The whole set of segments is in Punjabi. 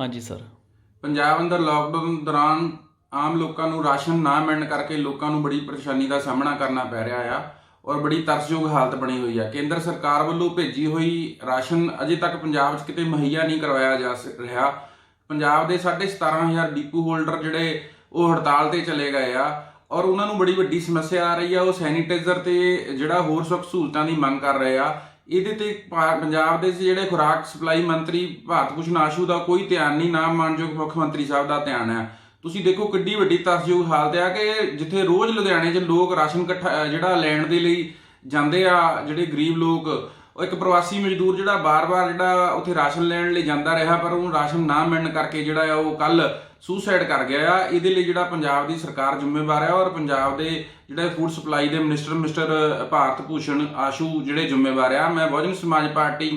ਹਾਂਜੀ, ਸਰ। ਪੰਜਾਬ ਅੰਦਰ ਲਾਕਡਾਊਨ ਦੌਰਾਨ ਆਮ ਲੋਕਾਂ ਨੂੰ ਰਾਸ਼ਨ ਨਾ ਮਿਲਣ ਕਰਕੇ ਲੋਕਾਂ ਨੂੰ ਬੜੀ ਪਰੇਸ਼ਾਨੀ ਦਾ ਸਾਹਮਣਾ ਕਰਨਾ ਪੈ ਰਿਹਾ ਆ ਔਰ ਬੜੀ ਤਰਸਯੋਗ ਹਾਲਤ ਬਣੀ ਹੋਈ ਆ। ਕੇਂਦਰ ਸਰਕਾਰ ਵੱਲੋਂ ਭੇਜੀ ਹੋਈ ਰਾਸ਼ਨ ਅਜੇ ਤੱਕ ਪੰਜਾਬ 'ਚ ਕਿਤੇ ਮੁਹੱਈਆ ਨਹੀਂ ਕਰਵਾਇਆ ਜਾ ਰਿਹਾ। ਪੰਜਾਬ ਦੇ 17500 ਡੀਪੂ ਹੋਲਡਰ ਜਿਹੜੇ ਉਹ ਹੜਤਾਲ ਤੇ ਚਲੇ ਗਏ ਆ ਔਰ ਉਹਨਾਂ ਨੂੰ ਬੜੀ ਵੱਡੀ ਸਮੱਸਿਆ ਆ ਰਹੀ ਆ। ਉਹ ਸੈਨੀਟਾਈਜ਼ਰ ਤੇ ਜਿਹੜਾ ਹੋਰ ਸੁੱਖ ਸਹੂਲਤਾਂ ਦੀ ਮੰਗ ਕਰ ਰਹੇ ਆ। ਇਹਦੇ ਤੇ ਪਾ- ਪੰਜਾਬ ਦੇ ਜਿਹੜੇ ਖੁਰਾਕ ਸਪਲਾਈ ਮੰਤਰੀ ਭਾਰਤ ਭੂਸ਼ਣ ਆਸ਼ੂ ਦਾ ਕੋਈ ਧਿਆਨ ਨਹੀਂ, ਨਾ ਮਾਨਯੋਗ ਮੁੱਖ ਮੰਤਰੀ ਸਾਹਿਬ ਦਾ ਧਿਆਨ ਹੈ। ਤੁਸੀਂ ਦੇਖੋ ਕਿੱਡੀ ਵੱਡੀ ਤਰਸਯੋਗ ਹਾਲਤ ਆ ਕਿ ਜਿੱਥੇ ਰੋਜ਼ ਲੁਧਿਆਣੇ 'ਚ ਲੋਕ ਰਾਸ਼ਨ ਇਕੱਠਾ ਜਿਹੜਾ ਲੈਣ ਦੇ ਲਈ ਜਾਂਦੇ ਆ, ਜਿਹੜੇ ਗਰੀਬ ਲੋਕ ਉਹ ਇੱਕ ਪ੍ਰਵਾਸੀ ਮਜ਼ਦੂਰ ਜਿਹੜਾ ਬਾਰ-ਬਾਰ ਜਿਹੜਾ ਉੱਥੇ ਰਾਸ਼ਨ ਲੈਣ ਲਈ ਜਾਂਦਾ ਰਿਹਾ, ਪਰ ਉਹਨੂੰ ਰਾਸ਼ਨ ਨਾ ਮਿਲਣ ਕਰਕੇ ਜਿਹੜਾ ਆ ਉਹ ਕੱਲ ਸੁਸਾਈਡ ਕਰ ਗਿਆ ਆ। ਇਹਦੇ ਲਈ ਜਿਹੜਾ ਪੰਜਾਬ ਦੀ ਸਰਕਾਰ ਜ਼ਿੰਮੇਵਾਰ ਹੈ ਔਰ ਪੰਜਾਬ ਦੇ ਜਿਹੜੇ ਫੂਡ ਸਪਲਾਈ ਦੇ ਮਿਨਿਸਟਰ ਮਿਸਟਰ ਭਾਰਤ ਭੂਸ਼ਣ ਆਸ਼ੂ ਜਿਹੜੇ ਜ਼ਿੰਮੇਵਾਰ ਆ। ਮੈਂ ਬਹੁਜਨ ਸਮਾਜ ਪਾਰਟੀ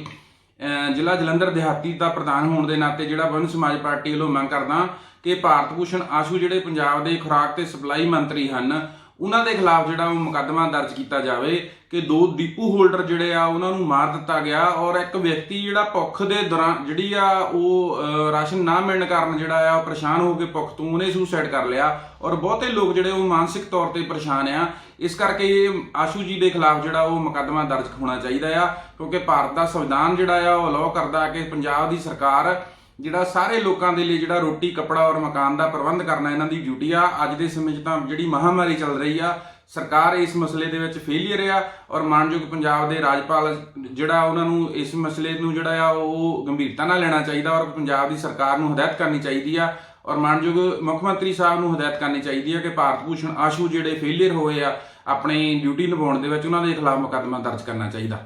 ਜ਼ਿਲ੍ਹਾ ਜਲੰਧਰ ਦਿਹਾਤੀ ਦਾ ਪ੍ਰਧਾਨ ਹੋਣ ਦੇ ਨਾਤੇ ਜਿਹੜਾ ਬਹੁਜਨ ਸਮਾਜ ਪਾਰਟੀ ਵੱਲੋਂ ਮੰਗ ਕਰਦਾ ਕਿ ਭਾਰਤ ਭੂਸ਼ਣ ਆਸ਼ੂ ਜਿਹੜੇ ਪੰਜਾਬ ਦੇ ਖੁਰਾਕ ਤੇ ਸਪਲਾਈ ਮੰਤਰੀ ਹਨ ਉਹਨਾਂ ਦੇ ਖਿਲਾਫ ਜਿਹੜਾ ਉਹ ਮੁਕੱਦਮਾ ਦਰਜ ਕੀਤਾ ਜਾਵੇ ਕਿ ਦੋ ਡੀਪੂ ਹੋਲਡਰ ਜਿਹੜੇ ਆ, ਉਹਨਾਂ ਨੂੰ ਮਾਰ ਦਿੱਤਾ ਗਿਆ ਔਰ ਇੱਕ ਵਿਅਕਤੀ ਜਿਹੜਾ ਭੁੱਖ ਦੇ ਦੌਰਾਨ ਜਿਹੜੀ ਆ, ਉਹ ਰਾਸ਼ਨ ਨਾ ਮਿਲਣ ਕਾਰਨ ਜਿਹੜਾ ਆ, ਉਹ ਪਰੇਸ਼ਾਨ ਹੋ ਕੇ ਭੁੱਖ ਤੋਂ ਉਹਨੇ ਸੁਸਾਈਡ ਕਰ ਲਿਆ ਔਰ ਬਹੁਤੇ ਲੋਕ ਜਿਹੜੇ ਉਹ ਮਾਨਸਿਕ ਤੌਰ ਤੇ ਪਰੇਸ਼ਾਨ ਆ। ਇਸ ਕਰਕੇ ਇਹ ਆਸ਼ੂ ਜੀ ਦੇ ਖਿਲਾਫ ਜਿਹੜਾ ਉਹ ਮੁਕੱਦਮਾ ਦਰਜ ਹੋਣਾ ਚਾਹੀਦਾ ਆ ਕਿਉਂਕਿ ਭਾਰਤ ਦਾ ਸੰਵਿਧਾਨ ਜਿਹੜਾ ਆ, ਉਹ ਅਲਾਉ ਕਰਦਾ ਕਿ ਪੰਜਾਬ ਦੀ ਸਰਕਾਰ ਜਿਹੜਾ ਸਾਰੇ ਲੋਕਾਂ ਦੇ ਲਈ ਜਿਹੜਾ ਰੋਟੀ, ਕੱਪੜਾ ਔਰ ਮਕਾਨ ਦਾ ਪ੍ਰਬੰਧ ਕਰਨਾ ਇਹਨਾਂ ਦੀ ਡਿਊਟੀ ਆ। ਅੱਜ ਦੇ ਸਮੇਂ 'ਚ ਤਾਂ ਜਿਹੜੀ ਮਹਾਮਾਰੀ ਚੱਲ ਰਹੀ ਆ, ਸਰਕਾਰ ਇਸ ਮਸਲੇ ਦੇ ਵਿੱਚ ਫੇਲੀਅਰ ਆ ਔਰ ਮਾਨਯੋਗ ਪੰਜਾਬ ਦੇ ਰਾਜਪਾਲ ਜਿਹੜਾ ਉਹਨਾਂ ਨੂੰ ਇਸ ਮਸਲੇ ਨੂੰ ਜਿਹੜਾ ਆ, ਉਹ ਗੰਭੀਰਤਾ ਨਾਲ ਲੈਣਾ ਚਾਹੀਦਾ ਔਰ ਪੰਜਾਬ ਦੀ ਸਰਕਾਰ ਨੂੰ ਹਦਾਇਤ ਕਰਨੀ ਚਾਹੀਦੀ ਆ ਔਰ ਮਾਨਯੋਗ ਮੁੱਖ ਮੰਤਰੀ ਸਾਹਿਬ ਨੂੰ ਹਦਾਇਤ ਕਰਨੀ ਚਾਹੀਦੀ ਆ ਕਿ ਭਾਰਤ ਭੂਸ਼ਣ ਆਸ਼ੂ ਜਿਹੜੇ ਫੇਲੀਅਰ ਹੋਏ ਆ, ਆਪਣੀ ਡਿਊਟੀ ਨਿਭਾਉਣ ਦੇ ਵਿੱਚ ਉਹਨਾਂ ਦੇ ਖਿਲਾਫ ਮੁਕੱਦਮਾ ਦਰਜ ਕਰਨਾ ਚਾਹੀਦਾ।